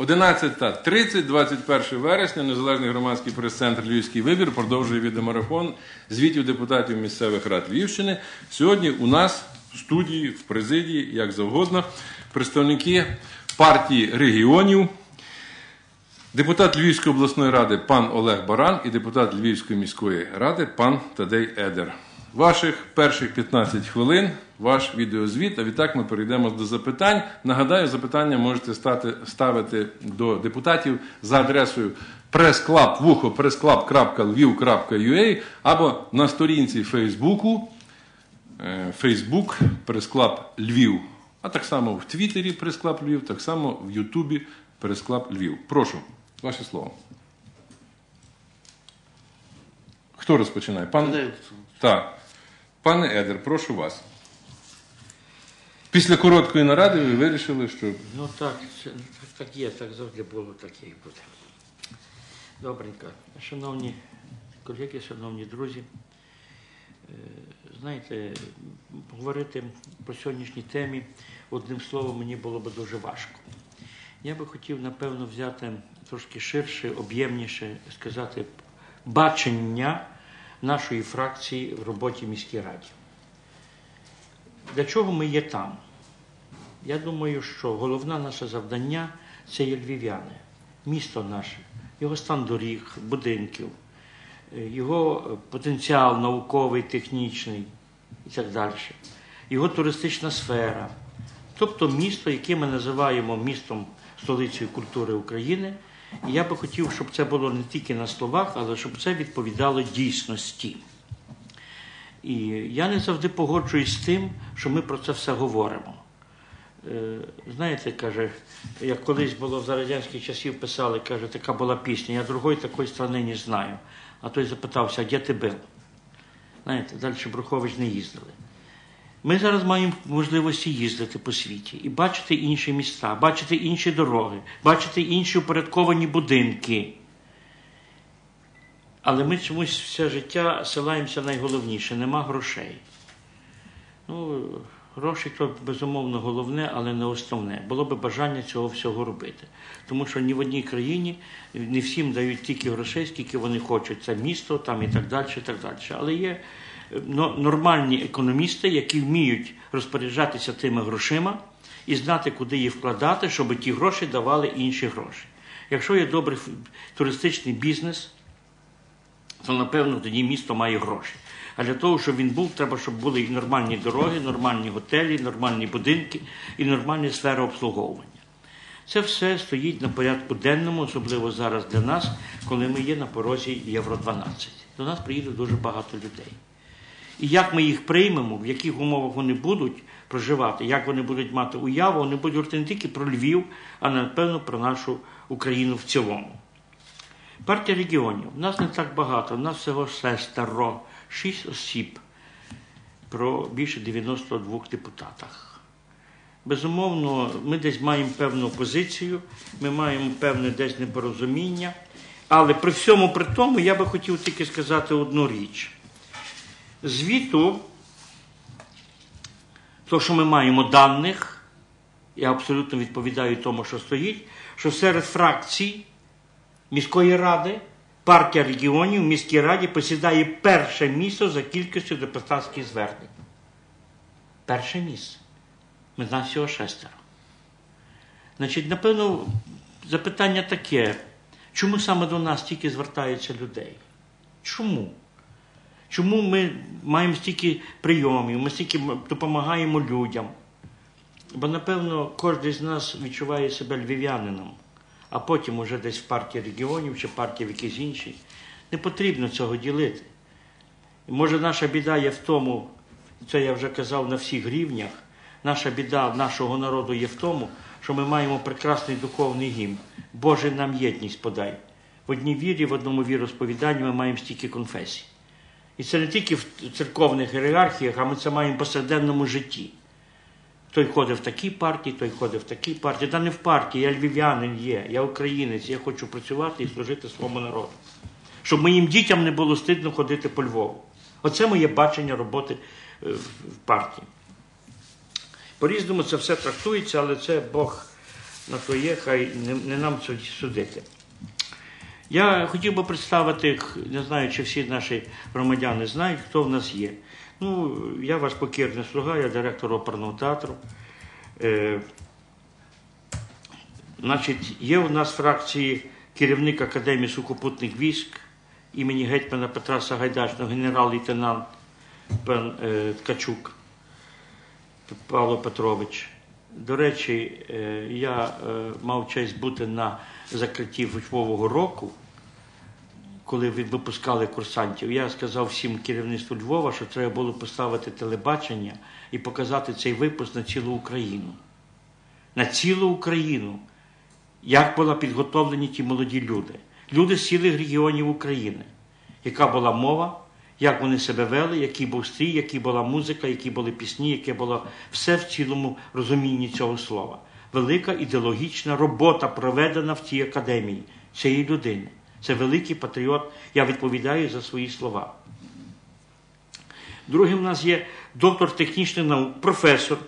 11.30, 21 вересня, Незалежний громадський прес-центр Львівський вибір продовжує відеомарафон звітів депутатів місцевих рад Львівщини. Сьогодні у нас в студії, в президії, як завгодно, представники партії регіонів, депутат Львівської обласної ради пан Олег Баран і депутат Львівської міської ради пан Тадей Едер. Ваших перших 15 хвилин, ваш відеозвіт. А відтак ми перейдемо до запитань. Нагадаю, запитання можете стати, ставити до депутатів за адресою прес-клаб прес-клаб.lviv.ua або на сторінці Фейсбуку е, Facebook прес-клаб Львів, а так само в Твіттері прес-клаб Львів, так само в Ютубі прес-клаб Львів. Прошу, ваше слово. Хто розпочинає? Пан... Так. Пане Едер, прошу вас. Після короткої наради ви вирішили, що Ну так, це- так є, так завжди було, так і буде. Добренько. Шановні колеги, шановні друзі, е, знаєте, говорити про сьогоднішні темі одним словом мені було б дуже важко. Я би хотів, напевно, взяти трошки ширше, об'ємніше, сказати, бачення нашої фракції в роботі міській раді. Для чого ми є там? Я думаю, що головне наше завдання це є львів'яни, місто наше, його стан доріг, будинків, його потенціал науковий, технічний і так далі, його туристична сфера. Тобто місто, яке ми називаємо містом столицею культури України. І я би хотів, щоб це було не тільки на словах, але щоб це відповідало дійсності. І я не завжди погоджуюсь з тим, що ми про це все говоримо. Е, Знаєте, каже, як колись було за радянських часів писали, каже, така була пісня, я другої такої страни не знаю. А той запитався, де ти був? Знаєте, далі Брухович не їздили. Ми зараз маємо можливості їздити по світі і бачити інші міста, бачити інші дороги, бачити інші упорядковані будинки. Але ми чомусь все життя силаємося найголовніше нема грошей. Ну, гроші то безумовно головне, але не основне. Було би бажання цього всього робити. Тому що ні в одній країні не всім дають тільки грошей, скільки вони хочуть. Це місто там і так далі. і так далі. Але є е, нормальні економісти, які вміють розпоряджатися тими грошима і знати, куди їх вкладати, щоб ті гроші давали інші гроші. Якщо є добрий туристичний бізнес, то напевно тоді місто має гроші. А для того, щоб він був, треба, щоб були і нормальні дороги, нормальні готелі, нормальні будинки і нормальні сфери обслуговування. Це все стоїть на порядку денному, особливо зараз для нас, коли ми є на порозі Євро 12. До нас приїде дуже багато людей. І як ми їх приймемо, в яких умовах вони будуть проживати, як вони будуть мати уяву, вони будуть говорити не тільки про Львів, а напевно про нашу Україну в цілому. Партія регіонів. У нас не так багато, у нас всього шестеро, шість осіб про більше 92 депутатах. Безумовно, ми десь маємо певну позицію, ми маємо певне десь непорозуміння. Але при всьому при тому я би хотів тільки сказати одну річ. Звіту, то, що ми маємо даних, я абсолютно відповідаю тому, що стоїть, що серед фракцій міської ради партія регіонів в міській раді посідає перше місце за кількістю депутатських звернень. Перше місце. Ми нас всього шестеро. Значить, напевно, запитання таке: чому саме до нас тільки звертаються людей? Чому? Чому ми маємо стільки прийомів, ми стільки допомагаємо людям? Бо, напевно, кожен з нас відчуває себе львів'янином, а потім уже десь в партії регіонів чи партії в якійсь іншій. Не потрібно цього ділити. Може, наша біда є в тому, це я вже казав на всіх рівнях, наша біда нашого народу є в тому, що ми маємо прекрасний духовний гімн. Боже нам єдність подай. В одній вірі, в одному віросповіданні ми маємо стільки конфесій. І це не тільки в церковних ієрархіях, а ми це маємо в повсякденному житті. Той ходить в такій партії, той ходить в такій партії. Та не в партії, я львів'янин є, я українець, я хочу працювати і служити своєму народу. Щоб моїм дітям не було стидно ходити по Львову. Оце моє бачення роботи е, в партії. По-різному це все трактується, але це Бог на то є, хай не нам судити. Я хотів би представити, не знаю, чи всі наші громадяни знають, хто в нас є. Ну, я ваш покірний слуга, я директор оперного театру. Е, значить, є у нас фракції керівник Академії сухопутних військ імені гетьмана Петра Сагайдачного, генерал-лейтенант пан е, Ткачук Павло Петрович. До речі, е, я е, мав честь бути на закритті учбового року, коли ви випускали курсантів. Я сказав всім керівництву Львова, що треба було поставити телебачення і показати цей випуск на цілу Україну. На цілу Україну. Як були підготовлені ті молоді люди. Люди з цілих регіонів України. Яка була мова, як вони себе вели, який був стрій, яка була музика, які були пісні, яке було все в цілому розумінні цього слова. Велика ідеологічна робота проведена в цій академії цієї людини. Це великий патріот. Я відповідаю за свої слова. Другим у нас є доктор технічних наук, професор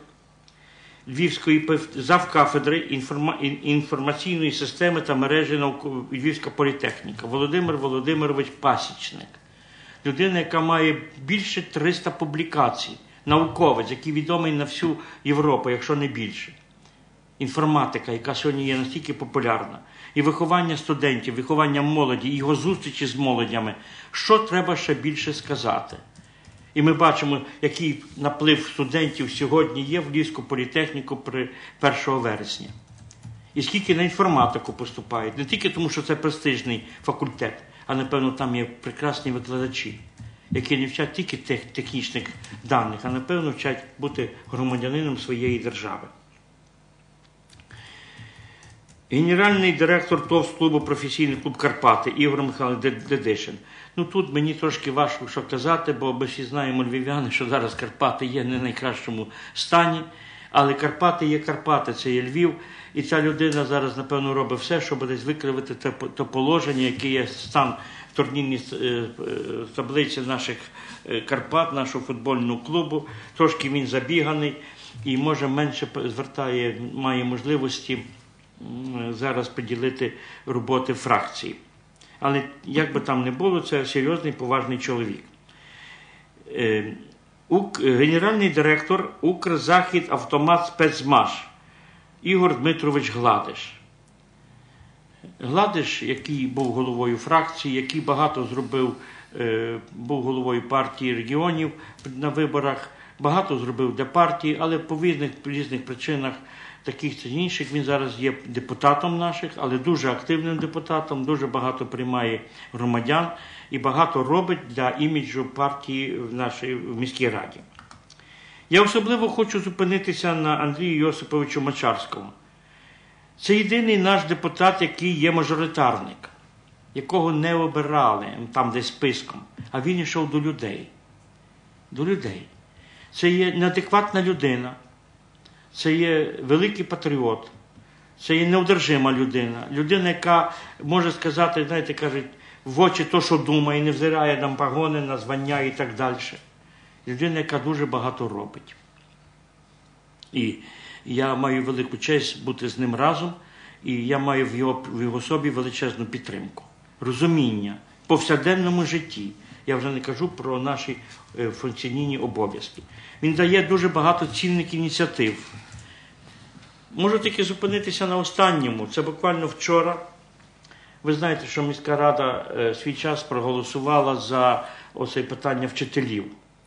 Львівської завкафедри інформа... інформаційної системи та мережі наук... Львівська політехніка Володимир Володимирович Пасічник. Людина, яка має більше 300 публікацій, науковець, який відомий на всю Європу, якщо не більше. Інформатика, яка сьогодні є настільки популярна, і виховання студентів, виховання молоді, його зустрічі з молодями. Що треба ще більше сказати? І ми бачимо, який наплив студентів сьогодні є в Львівську політехніку при 1 вересня. І скільки на інформатику поступають, не тільки тому, що це престижний факультет, а напевно там є прекрасні викладачі, які не вчать тільки тех, технічних даних, а напевно вчать бути громадянином своєї держави. Генеральний директор ТОВ клубу професійний клуб Карпати Ігор Михайлович Дед- Дедишин. Ну тут мені трошки важко що казати, бо ми всі знаємо львів'яни, що зараз Карпати є не в найкращому стані. Але Карпати є Карпати, це є Львів. І ця людина зараз, напевно, робить все, щоб десь викривити те, те положення, яке є стан в турнірній е, е, таблиці наших е, Карпат, нашого футбольного клубу. Трошки він забіганий і може менше звертає, має можливості зараз поділити роботи фракції. Але як би там не було, це серйозний поважний чоловік. Е, Генеральний директор Укрзахід Автомат Спецмаш Ігор Дмитрович Гладиш. Гладиш, який був головою фракції, який багато зробив, е, був головою партії регіонів на виборах, багато зробив для партії, але по різних, різних причинах, таких чи інших, він зараз є депутатом наших, але дуже активним депутатом, дуже багато приймає громадян і багато робить для іміджу партії в нашій в міській раді. Я особливо хочу зупинитися на Андрію Йосиповичу Мачарському. Це єдиний наш депутат, який є мажоритарник, якого не обирали там десь списком, а він йшов до людей. До людей. Це є неадекватна людина, це є великий патріот, це є неодержима людина. Людина, яка може сказати, знаєте, кажуть, в очі то, що думає, не взирає на погони, на звання і так далі. Людина, яка дуже багато робить. І я маю велику честь бути з ним разом, і я маю в його, в його собі величезну підтримку, розуміння повсякденному житті. Я вже не кажу про наші е, функційні обов'язки. Він дає дуже багато цінних ініціатив. Можу тільки зупинитися на останньому. Це буквально вчора. Ви знаєте, що міська рада е, свій час проголосувала за оце питання вчителів,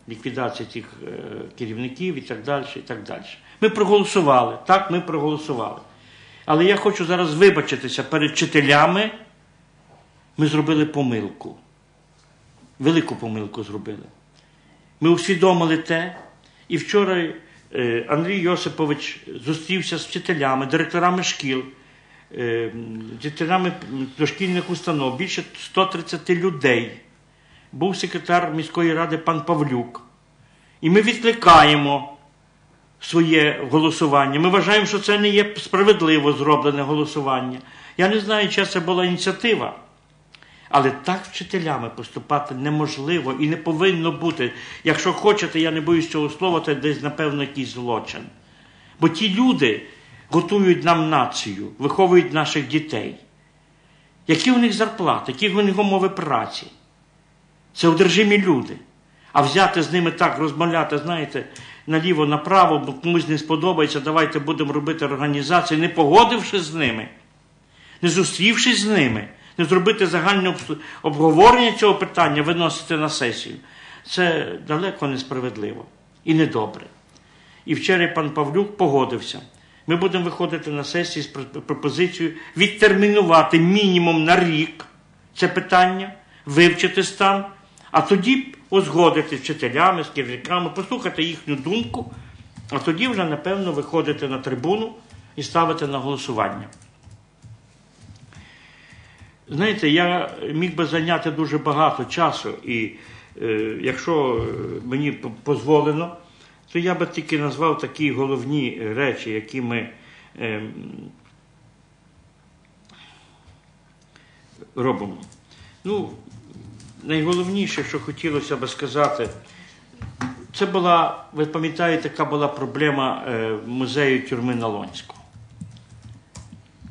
ліквідація цих е, керівників і так далі. і так далі. Ми проголосували. Так, ми проголосували. Але я хочу зараз вибачитися перед вчителями. Ми зробили помилку. Велику помилку зробили. Ми усвідомили те, і вчора е, Андрій Йосипович зустрівся з вчителями, директорами шкіл, е, директорами дошкільних установ, більше 130 людей. Був секретар міської ради пан Павлюк. І ми відкликаємо своє голосування. Ми вважаємо, що це не є справедливо зроблене голосування. Я не знаю, чи це була ініціатива. Але так вчителями поступати неможливо і не повинно бути. Якщо хочете, я не боюсь цього слова, це десь, напевно, якийсь злочин. Бо ті люди готують нам націю, виховують наших дітей. Які у них зарплати, які у них умови праці? Це одержимі люди. А взяти з ними так, розмовляти, знаєте, наліво, направо, бо комусь не сподобається, давайте будемо робити організації, не погодившись з ними, не зустрівшись з ними, не зробити загальне обговорення цього питання, виносити на сесію. Це далеко несправедливо і недобре. І вчора пан Павлюк погодився. Ми будемо виходити на сесії з пропозицією відтермінувати мінімум на рік це питання, вивчити стан, а тоді узгодити з вчителями, з керівниками, послухати їхню думку, а тоді вже, напевно, виходити на трибуну і ставити на голосування. Знаєте, я міг би зайняти дуже багато часу, і е, якщо е, мені дозволено, то я би тільки назвав такі головні речі, які ми ем, робимо. Ну, найголовніше, що хотілося би сказати, це була, ви пам'ятаєте, яка була проблема е, музею тюрми на Лонську.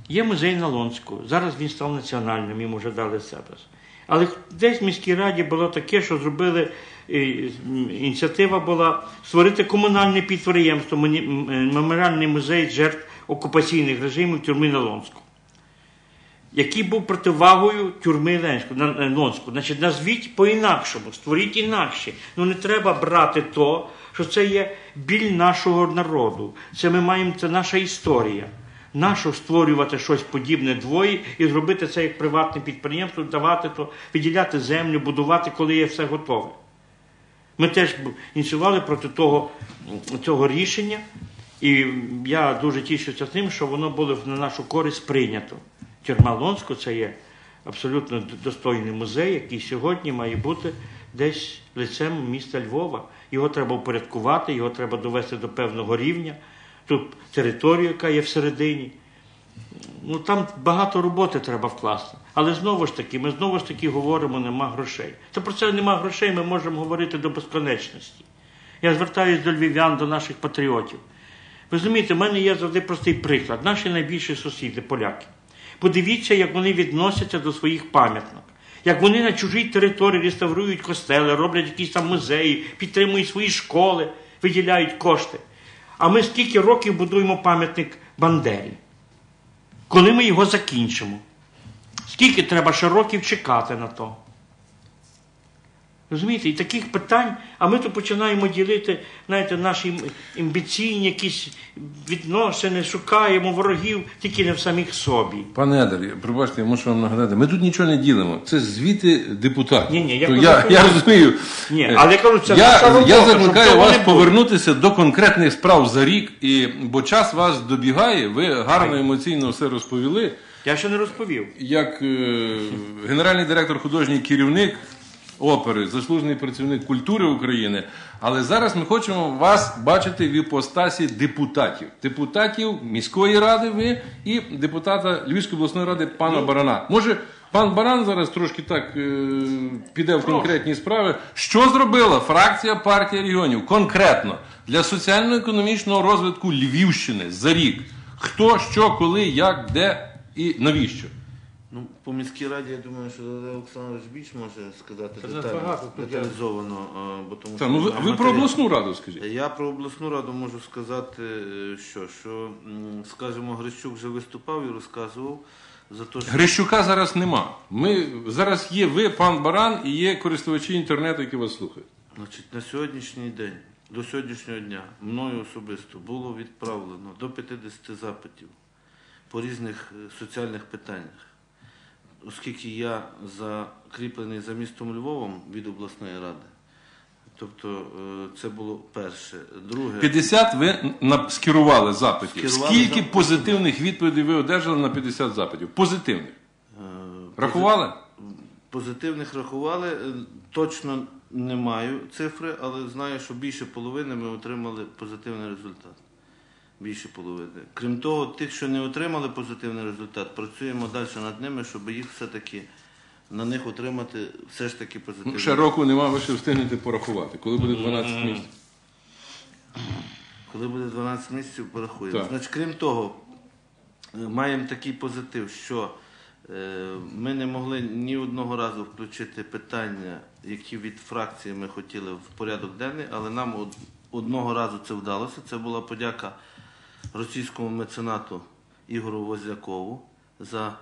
Є музей на Лонську, зараз він став національним, йому вже дали статус. Але десь в міській раді було таке, що зробили ініціатива була створити комунальне підприємство, е, меморіальний музей жертв окупаційних режимів тюрми на Лонську, який був противагою тюрми Ленську, на- е, Лонську. Значить, назвіть по-інакшому, створіть інакше. Ну не треба брати то, що це є біль нашого народу. Це ми маємо, це наша історія. Нащо створювати щось подібне двоє і зробити це як приватне підприємство, давати то, виділяти землю, будувати, коли є все готове. Ми теж ініціювали проти того, цього рішення, і я дуже тішуся тим, що воно було на нашу користь прийнято. Тюрма Лонську це є абсолютно достойний музей, який сьогодні має бути десь лицем міста Львова. Його треба упорядкувати, його треба довести до певного рівня. Тут територія, яка є всередині. Ну там багато роботи треба вкласти. Але знову ж таки, ми знову ж таки говоримо, нема грошей. Та про це нема грошей, ми можемо говорити до безконечності. Я звертаюся до львів'ян, до наших патріотів. Ви розумієте, в мене є завжди простий приклад. Наші найбільші сусіди, поляки. Подивіться, як вони відносяться до своїх пам'яток. Як вони на чужій території реставрують костели, роблять якісь там музеї, підтримують свої школи, виділяють кошти. А ми скільки років будуємо пам'ятник Бандері? Коли ми його закінчимо? Скільки треба ще років чекати на то? Розумієте, і таких питань, а ми тут починаємо ділити, знаєте, наші амбіційні якісь відносини, шукаємо ворогів тільки не в самих собі. Пане Едер, пробачте, я мушу вам нагадати, ми тут нічого не ділимо. Це звіти депутатів. Ні, ні, я То я, я розумію. Ні, але кажу, це я, наша робота, я закликаю вас повернутися до конкретних справ за рік, і, бо час вас добігає, ви гарно емоційно все розповіли. Я ще не розповів. Як е, генеральний директор, художній керівник опери, заслужений працівник культури України. Але зараз ми хочемо вас бачити в іпостасі депутатів. Депутатів міської ради ви і депутата Львівської обласної ради пана Барана. Може, пан Баран зараз трошки так е, піде в конкретні справи. Що зробила фракція партії регіонів конкретно для соціально-економічного розвитку Львівщини за рік? Хто, що, коли, як, де і навіщо? Ну, по міській раді, я думаю, що Олег Олександрович більш може сказати Це детально, тут я- деталізовано, а, бо тому Та, ну, ви, на ви про матеріал- обласну раду скажіть. Я про обласну раду можу сказати, е, що, що м, скажімо, Грищук вже виступав і розказував за те, що Грищука зараз нема. Ми, зараз є ви, пан Баран, і є користувачі інтернету, які вас слухають. Значить, на сьогоднішній день, до сьогоднішнього дня, мною особисто було відправлено до 50 запитів по різних е, соціальних питаннях. Оскільки я закріплений за містом Львовом від обласної ради, тобто е, це було перше. Друге, 50 ви на, скерували запитів. Скерували Скільки запитів. позитивних відповідей ви одержали на 50 запитів? Позитивних. е, Рахували? Позитивних рахували. Е, Точно не маю цифри, але знаю, що більше половини ми отримали позитивний результат. Більше половини. Крім того, тих, що не отримали позитивний результат, працюємо далі над ними, щоб їх все-таки на них отримати все ж таки позитивний. Ну, ще року нема, ви ще встигнете порахувати. Коли буде 12 місяців? Коли буде 12 місяців, порахуємо. Так. Значить, крім того, е, маємо такий позитив, що е, ми не могли ні одного разу включити питання, які від фракції ми хотіли в порядок денний, але нам одного разу це вдалося. Це була подяка російському меценату Ігору Возлякову за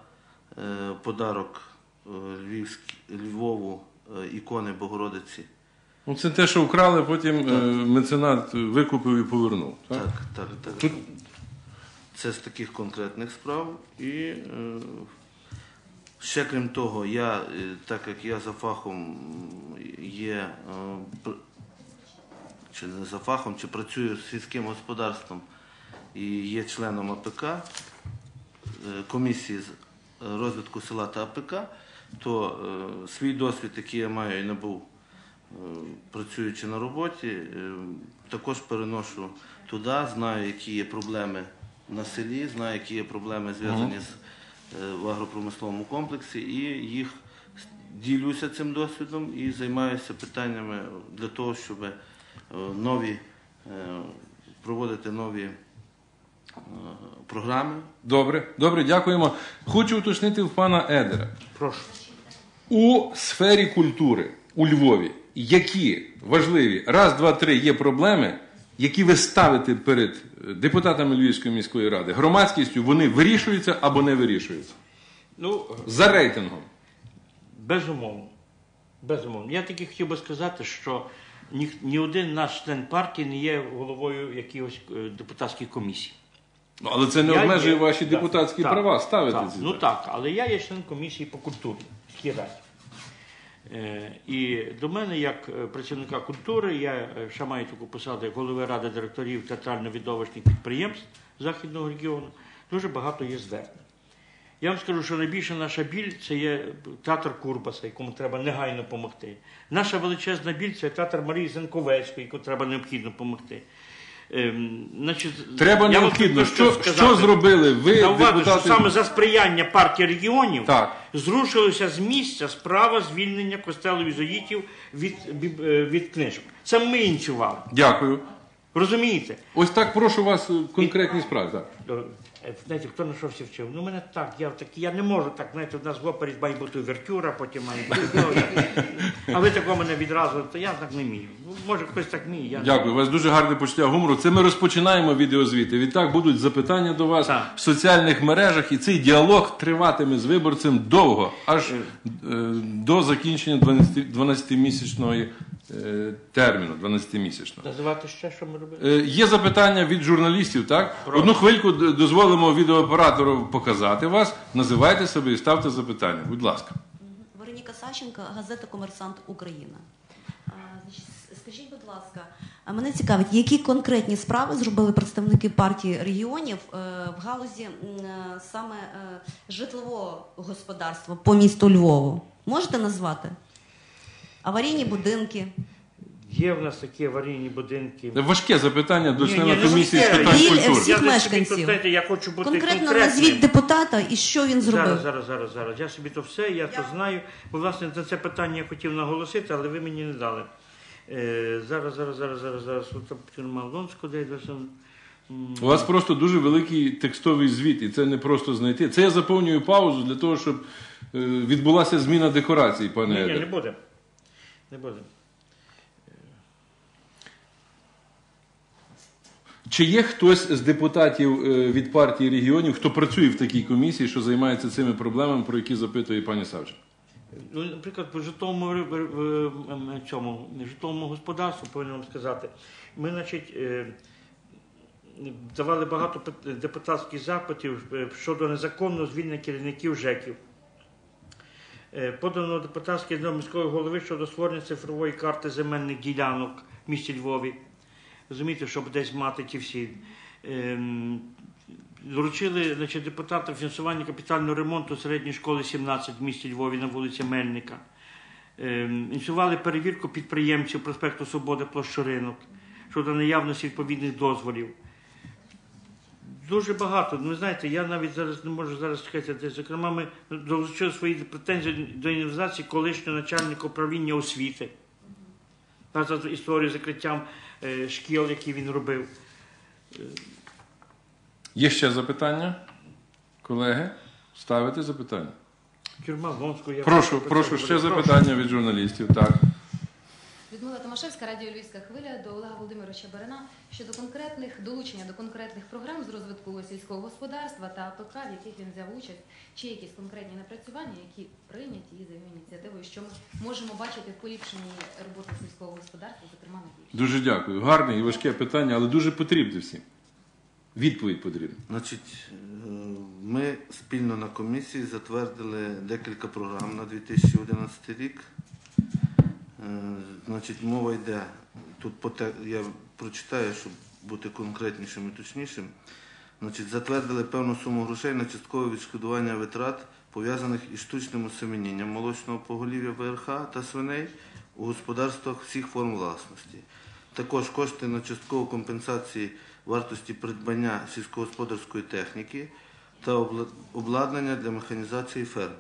е, подарок е, Львівськ- Львову е, ікони Богородиці. Ну, це те, що вкрали, потім е, меценат викупив і повернув. Так? Так, так, так. Тут Це з таких конкретних справ. І ще крім того, я, так як я за фахом є, чи не за фахом, чи працюю з сільським господарством і є членом АПК, е, комісії з розвитку села та АПК, то е, свій досвід, який я маю і набув е, працюючи на роботі, також переношу туди, знаю, які є проблеми на селі, знаю, які є проблеми зв'язані з в агропромисловому комплексі, і їх ділюся цим досвідом і займаюся питаннями для того, щоб нові проводити нові програми. добре, добре, дякуємо. Хочу уточнити в пана Едера. Прошу. У сфері культури у Львові які важливі раз, два, три є проблеми, які ви ставите перед е, депутатами Львівської міської ради, громадськістю, вони вирішуються або не вирішуються. Ну, За рейтингом. Безумовно. Безумовно. Я тільки хотів би сказати, що ні, ні один наш член партії не є головою якихось е, депутатських комісій. Ну, але це не Я обмежує є- ваші так, депутатські так, права ставити так. ці. Ну так, але я є член комісії по культурі в раді. Е, І до мене, як е, працівника культури, я е, ще маю таку посаду як голови ради директорів театрально-відовищних підприємств Західного регіону, дуже багато є звернень. Я вам скажу, що найбільша наша біль це є театр Курбаса, якому треба негайно допомогти. Наша величезна біль це театр Марії Зенковецької, якому треба необхідно допомогти. Ем, значить, Треба я необхідно. Що, сказати. що зробили ви, Зауважу, депутати? що саме за сприяння партії регіонів Так. зрушилося з місця справа звільнення костелу ізоїтів від, е, від книжок. Це ми ініціювали. Дякую. Розумієте? Ось так прошу вас е, конкретні справи. Так. Е, Знаєте, хто на що всі вчив? Ну, мене так, я так, я не можу так, знаєте, в нас в опері має бути вертюра, потім має бути. Ну, а ви такого мене відразу, то я так не вмію. Ну, може, хтось так вміє. Я... Дякую, у вас дуже гарне почуття гумору. Це ми розпочинаємо відеозвіти. Відтак будуть запитання до вас Так. в соціальних мережах, і цей діалог триватиме з виборцем довго, аж е, до закінчення 12 12-місячного е, терміну. 12-місячного. Називати ще, що ми робили? Е, Є запитання від журналістів, так? Одну хвильку дозволимо відеооператору показати вас. Називайте себе і ставте запитання. Будь ласка. Вероніка Сащенко, газета Комерсант Україна. Скажіть, будь ласка, а мене цікавить, які конкретні справи зробили представники партії регіонів е, в галузі е, саме е, житлового господарства по місту Львову? Можете назвати? Аварійні будинки, Є в нас такі аварійні будинки. Важке запитання до Ні, члена ні, не комісії з важке. питань Біль, культури. всі- Я собі мешканців. тут, знаєте, я хочу бути конкретно конкретним. назвіть депутата і що він зробив. Зараз, зараз, зараз, зараз. Я собі то все, я то знаю. Бо власне на це питання я хотів наголосити, але ви мені не дали. Е, зараз, зараз, зараз, зараз, зараз. От там тюрма Лонську, де У вас просто дуже великий текстовий звіт, і це не просто знайти. Це я заповнюю паузу для того, щоб е, відбулася зміна декорацій, пане Ні, ні, не буде. Не. Чи є хтось з депутатів е, від партії регіонів, хто працює в такій комісії, що займається цими проблемами, про які запитує пані Савченко? Ну, наприклад, по житловому ем, цьому житловому господарству повинен вам сказати. Ми, значить, е, давали багато депутатських запитів е, щодо незаконного звільнення керівників ЖЕКів. Е, Подано депутатське до міського голови щодо створення цифрової карти земельних ділянок в місті Львові. Розумієте, щоб десь мати ті всі. Ем, Доручили значить, депутатам фінансування капітального ремонту середньої школи 17 в місті Львові на вулиці Мельника. Ем, Ініціювали перевірку підприємців проспекту Свободи площу ринок щодо наявності відповідних дозволів. Дуже багато. Ну, знаєте, я навіть зараз не можу зараз сказати, зокрема, ми долучили свої претензії до інвентаризації колишнього начальника управління освіти. Та за історію з закриттям е, шкіл, які він робив. Є ще запитання? Колеги, ставите запитання? Тюрма Лонську, я Прошу, прошу, ще запитання від журналістів. Так. Людмила Томашевська, радіо Львівська хвиля до Олега Володимировича Барина щодо конкретних долучення до конкретних програм з розвитку сільського господарства та АПК, в яких він взяв участь, чи якісь конкретні напрацювання, які прийняті і за його ініціативою, що ми можемо бачити в поліпшенні роботи сільського господарства, зокрема на Львівщині. Дуже дякую. Гарне і важке питання, але дуже потрібне всім. Відповідь потрібна. Значить, е, ми спільно на комісії затвердили декілька програм на 2011 рік. Е, Значить, мова йде, тут я прочитаю, щоб бути конкретнішим і точнішим. Значить, затвердили певну суму грошей на часткове відшкодування витрат, пов'язаних із штучним осеменінням молочного поголів'я ВРХ та свиней у господарствах всіх форм власності. Також кошти на часткову компенсацію вартості придбання сільськогосподарської техніки та обладнання для механізації ферм.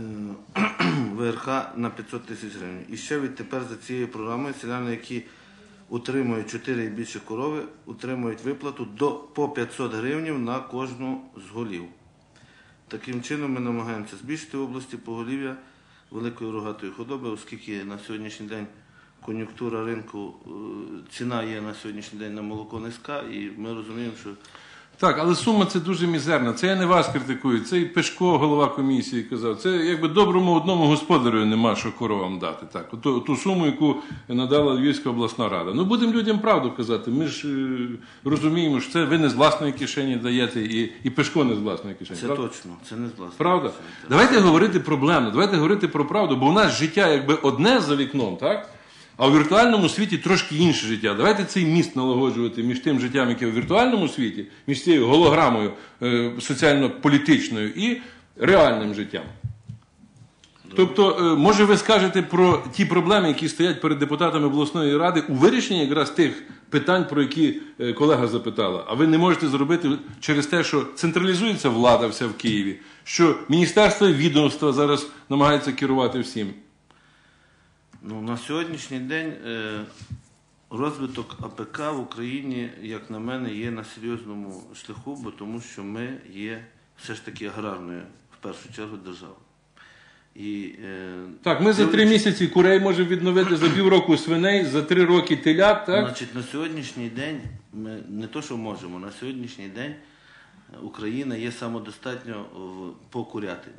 Е, ВРХ на 500 тисяч гривень. І ще відтепер за цією програмою селяни, які утримують 4 і більше корови, утримують виплату до по 500 гривень на кожну з голів. Таким чином ми намагаємося збільшити в області поголів'я великої рогатої худоби, оскільки на сьогоднішній день кон'юнктура ринку, е, ціна є на сьогоднішній день на молоко низька, і ми розуміємо, що Так, але сума це дуже мізерна. Це я не вас критикую. Це і Пешко, голова комісії, казав. Це якби доброму одному господарю нема що коровам дати. Так, ту, ту суму, яку надала Львівська обласна рада. Ну будемо людям правду казати. Ми ж е, розуміємо, що це ви не з власної кишені даєте, і, і Пешко не з власної кишені. це правда? точно, це не з власної Правда? кишені. Давайте говорити проблемно, давайте говорити про правду, бо у нас життя якби одне за вікном, так? А у віртуальному світі трошки інше життя. Давайте цей міст налагоджувати між тим життям, яке у віртуальному світі, між цією голограмою е, соціально-політичною і реальним життям. Тобто, е, може, ви скажете про ті проблеми, які стоять перед депутатами обласної ради у вирішенні якраз тих питань, про які е, колега запитала. А ви не можете зробити через те, що централізується влада вся в Києві, що міністерство відомства зараз намагаються керувати всім. Ну, на сьогоднішній день е, розвиток АПК в Україні, як на мене, є на серйозному шляху, бо тому що ми є все ж таки аграрною в першу чергу державою. І, е, Так, ми за три місяці курей можемо відновити за півроку свиней, за три роки телят. Так? Значить, на сьогоднішній день ми не то, що можемо, на сьогоднішній день Україна є самодостатньо в- по курятині.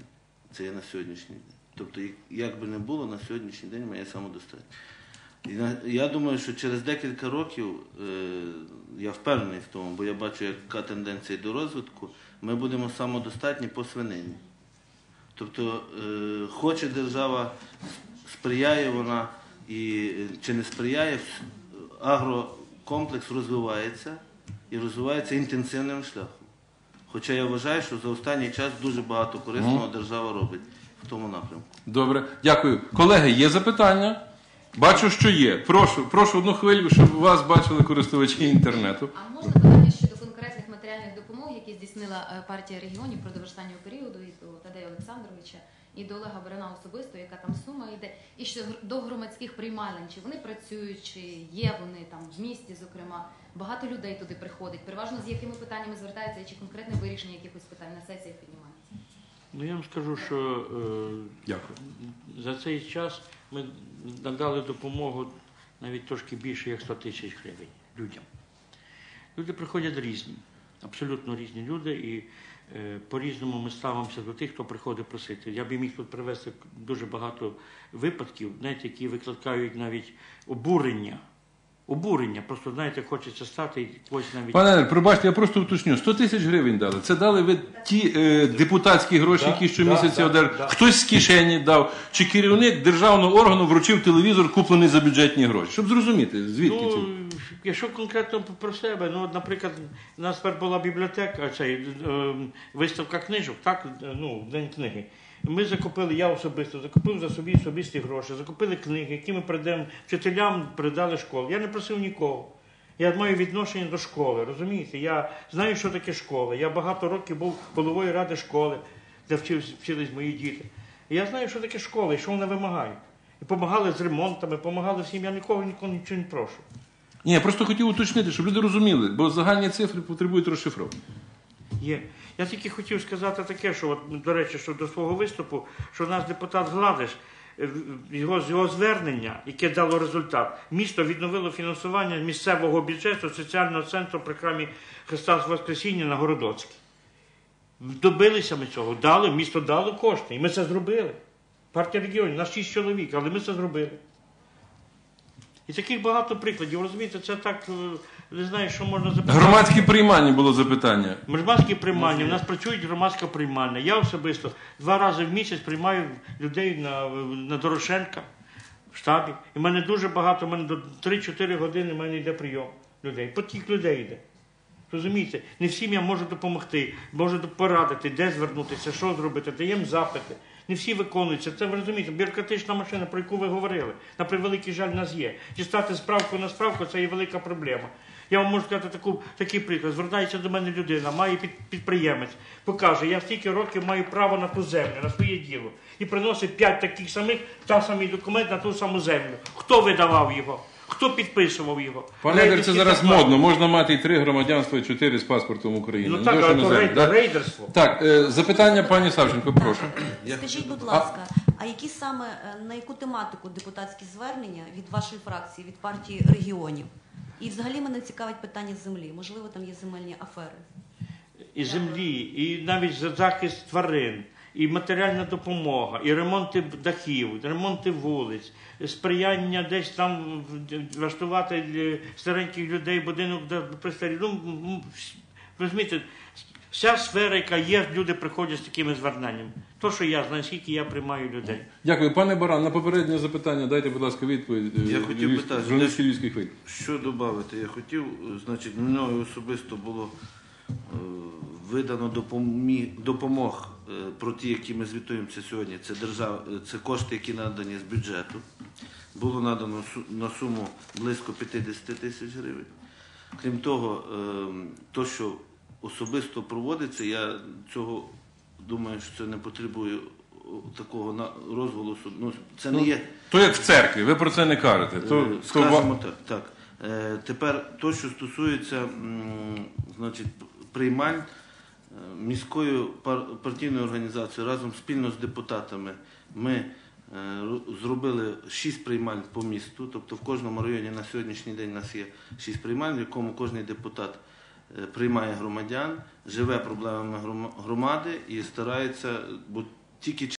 Це є на сьогоднішній день. Тобто, як- би не було, на сьогоднішній день ми є самодостатньо. Я думаю, що через декілька років, е, я впевнений в тому, бо я бачу, яка тенденція до розвитку, ми будемо самодостатні по свинині. Тобто, е, хоче держава, сприяє вона і чи не сприяє, агрокомплекс розвивається і розвивається інтенсивним шляхом. Хоча я вважаю, що за останній час дуже багато корисного держава робить в тому напрямку. Добре, дякую. Колеги, є запитання? Бачу, що є. Прошу, прошу одну хвилю, щоб вас бачили користувачі інтернету. А можна питання щодо конкретних матеріальних допомог, які здійснила е, партія регіонів продовж останнього періоду і до Тадея Олександровича, і до Олега Барана особисто, яка там сума йде, і що до громадських приймалень, чи вони працюють, чи є вони там в місті, зокрема, багато людей туди приходить, переважно з якими питаннями звертаються, і чи конкретне вирішення якихось питань на сесіях піднімається. Ну я вам скажу, що е, за цей час ми надали допомогу навіть трошки більше, як 100 тисяч гривень людям. Люди приходять різні, абсолютно різні люди, і е, по-різному ми ставимося до тих, хто приходить просити. Я би міг тут привести дуже багато випадків, знаєте, які викликають навіть обурення. Обурення, просто знаєте, хочеться стати і когось навіть. Пане Енер, пробачте, я просто уточню. 100 тисяч гривень дали. Це дали ви ті е, депутатські гроші, Да, які щомісяця да. Хтось з кишені дав, чи керівник державного органу вручив телевізор, куплений за бюджетні гроші. Щоб зрозуміти, звідки це. Ну, якщо конкретно про себе, ну, от, наприклад, у нас тепер була бібліотека, цей, е, виставка книжок, так, ну, в День книги. Ми закупили, я особисто закупив за собі особисті гроші, закупили книги, які ми прийдемо вчителям передали школу. Я не просив нікого. Я маю відношення до школи, розумієте? Я знаю, що таке школа. Я багато років був головою ради школи, де вчились, вчились мої діти. І я знаю, що таке школа і що вона вимагає. І допомагали з ремонтами, допомагали всім. Я нікого нікого нічого не прошу. Ні, я просто хотів уточнити, щоб люди розуміли, бо загальні цифри потребують розшифровки. Є. Я тільки хотів сказати таке, що, от, до речі, що до свого виступу, що наш депутат Гладиш, е, його, його звернення, яке дало результат, місто відновило фінансування місцевого бюджету соціального центру при храмі Христа з Воскресіння на Городоцькій. Добилися ми цього, дали, місто дало кошти, і ми це зробили. Партія регіонів, нас шість чоловік, але ми це зробили. І таких багато прикладів. Розумієте, це так не знаю, що можна запитати. Громадські приймання було запитання. Громадські приймання. У нас працюють громадська приймальня. Я особисто два рази в місяць приймаю людей на, на Дорошенка в штабі. І в мене дуже багато, в мене до 3-4 години в мене йде прийом людей. Потік людей йде. Розумієте, не всім я можу допомогти, можу порадити, де звернутися, що зробити, даємо запити. Не всі виконуються. Це ви розумієте, бюрократична машина, про яку ви говорили. На превеликий жаль, в нас є. Дістати справку на справку це є велика проблема. Я вам можу сказати таку, такий приклад. Звертається до мене людина, має під, підприємець, покаже, я стільки років маю право на ту землю, на своє діло. І приносить п'ять таких самих, та самий документ на ту саму землю. Хто видавав його? Хто підписував його? Пане Ігор, це зараз заплати. модно. Можна мати і три громадянства, і чотири з паспортом України. Ну так, але то іноземні, рейд- да? рейдерство. Так, е, запитання пані Савченко, прошу. Скажіть, будь ласка, а які саме е, на яку тематику депутатські звернення від вашої фракції, від партії регіонів? І взагалі мене цікавить питання землі. Можливо, там є земельні афери. і землі, і навіть за захист тварин, і матеріальна допомога, і ремонти дахів, ремонти вулиць, сприяння десь там влаштувати стареньких людей будинок де престарі. Ну, розумієте, вся сфера, яка є, люди приходять з такими зверненнями. То, що я знаю, скільки я приймаю людей. Дякую, пане Баран. На попереднє запитання дайте, будь ласка, відповідь. е, Я хотів питати, журналістський львівський хвиль. Що додати? Я хотів, значить, мною особисто було е, видано допомі, допомог е, про ті, які ми звітуємося сьогодні. Це держав, е, це кошти, які надані з бюджету. Було надано су- на суму близько 50 тисяч гривень. Крім того, е, то, що особисто проводиться, я цього думаю, що це не потребує такого на- розголосу. Ну, це не є. То як в церкві, ви про це не кажете. То, Е, то Скажемо так. так. Е, Тепер то, що стосується значить, приймань е, міською пар- партійною організацією разом спільно з депутатами ми е, зробили шість приймань по місту. Тобто в кожному районі на сьогоднішній день у нас є шість приймань, в якому кожен депутат е, приймає громадян, живе проблемами грома- громади і старається, бо тільки